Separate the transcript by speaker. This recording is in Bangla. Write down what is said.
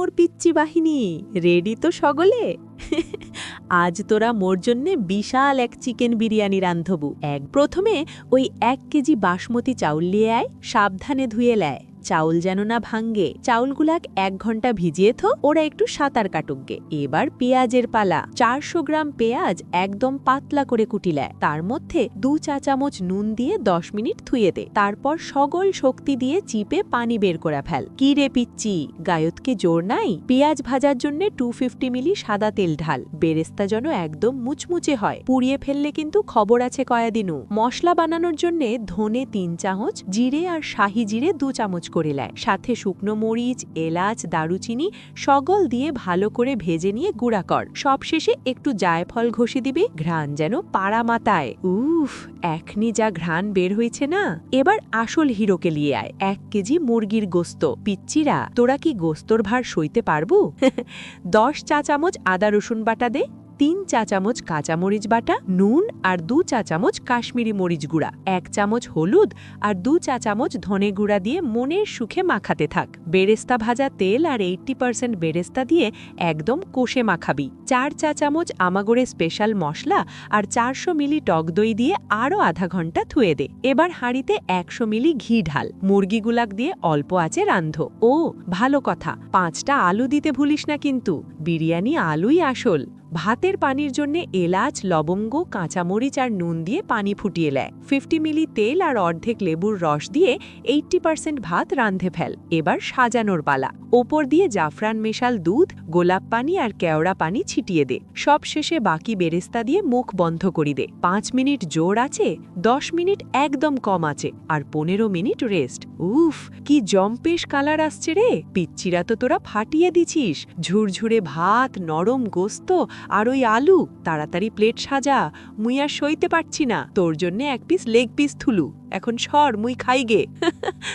Speaker 1: মোর পিচ্চি বাহিনী। রেডি তো সকলে? আজ তোরা মোর জন্যে বিশাল এক চিকেন বিরিয়ানি রান্ধবু। এক, প্রথমে ওই এক কেজি বাসমতি চাউল লিয়ে আয়, সাবধানে ধুয়ে লেয় চাউল যেন না ভাঙ্গে। চাউলগুলাক এক ঘণ্টা ভিজিয়ে থো, ওরা একটু সাঁতার কাটুকগে এবার পেঁয়াজের পালা। চারশো গ্রাম পেঁয়াজ একদম পাতলা করে কুটিলায় তার মধ্যে দু চা চামচ নুন দিয়ে দশ মিনিট থুয়ে দে। তারপর সগল শক্তি দিয়ে চিপে পানি বের করে ফেল। কি রে পিচ্চি? গায়তকে জোর নাই? পেঁয়াজ ভাজার জন্য টু ফিফটি মিলি সাদা তেল ঢাল। বেরেস্তা যেন একদম মুচমুচে হয়। পুড়িয়ে ফেললে কিন্তু খবর আছে কয়াদিনু। মশলা বানানোর জন্য ধনে তিন চামচ, জিরে আর শাহি জিরে দু চামচ করে নেয়। সাথে শুকনো মরিচ, এলাচ, দারুচিনি সগল দিয়ে ভালো করে ভেজে নিয়ে গুঁড়া কর। সবশেষে একটু জায়ফল ঘষে দিবি। ঘ্রাণ যেন পাড়া মাতায় উফ, এখনি যা ঘ্রাণ বের হয়েছে না। এবার আসল হিরোকে লিয়ে আয়। এক কেজি মুরগির গোস্ত। পিচ্চিরা, তোরা কি গোস্তর ভার সইতে পারবু? দশ চা চামচ আদা রসুন বাটা দে। তিন চা চামচ কাঁচামরিচ বাটা, নুন আর দু চা চামচ কাশ্মীরি মরিচ গুঁড়া, এক চামচ হলুদ আর দু চা চামচ ধনে গুঁড়া দিয়ে মনের সুখে মাখাতে থাক। বেরেস্তা ভাজা তেল আর এইট্টি পার্সেন্ট বেরেস্তা দিয়ে একদম কষে মাখাবি। চার চা চামচ আমাগরে স্পেশাল মশলা আর চারশো মিলি টক দই দিয়ে আরও আধা ঘণ্টা থুয়ে দে। এবার হাঁড়িতে একশো মিলি ঘি ঢাল। মুরগিগুলাক দিয়ে অল্প আছে রান্ধ। ও, ভালো কথা। পাঁচটা আলু দিতে ভুলিস না কিন্তু। বিরিয়ানি আলুই আসল। ভাতের পানির জন্য এলাচ, লবঙ্গ, কাঁচামরিচ আর নুন দিয়ে পানি ফুটিয়ে নেয়। ফিফটি মিলি তেল আর অর্ধেক লেবুর রস দিয়ে এইটটি পার্সেন্ট ভাত রান্ধে ফেল। এবার সাজানোর পালা। ওপর দিয়ে জাফরান মেশাল দুধ, গোলাপ পানি আর কেওড়া পানি ছিটিয়ে দে। সব শেষে বাকি বেরেস্তা দিয়ে মুখ বন্ধ করি দে। পাঁচ মিনিট জোর আছে, দশ মিনিট একদম কম আছে, আর পনেরো মিনিট রেস্ট। উফ, কি জম্পেশ কালার আসছে রে। পিচ্চিরা তো তোরা ফাটিয়ে দিছিস। ঝুরঝুরে ভাত, নরম গোস্ত আর ওই আলু, তাড়াতাড়ি প্লেট সাজা, মুই আর সইতে পারছি না। তোর জন্যে এক পিস লেগ পিস থুলু। এখন সর, মুই খাইগে।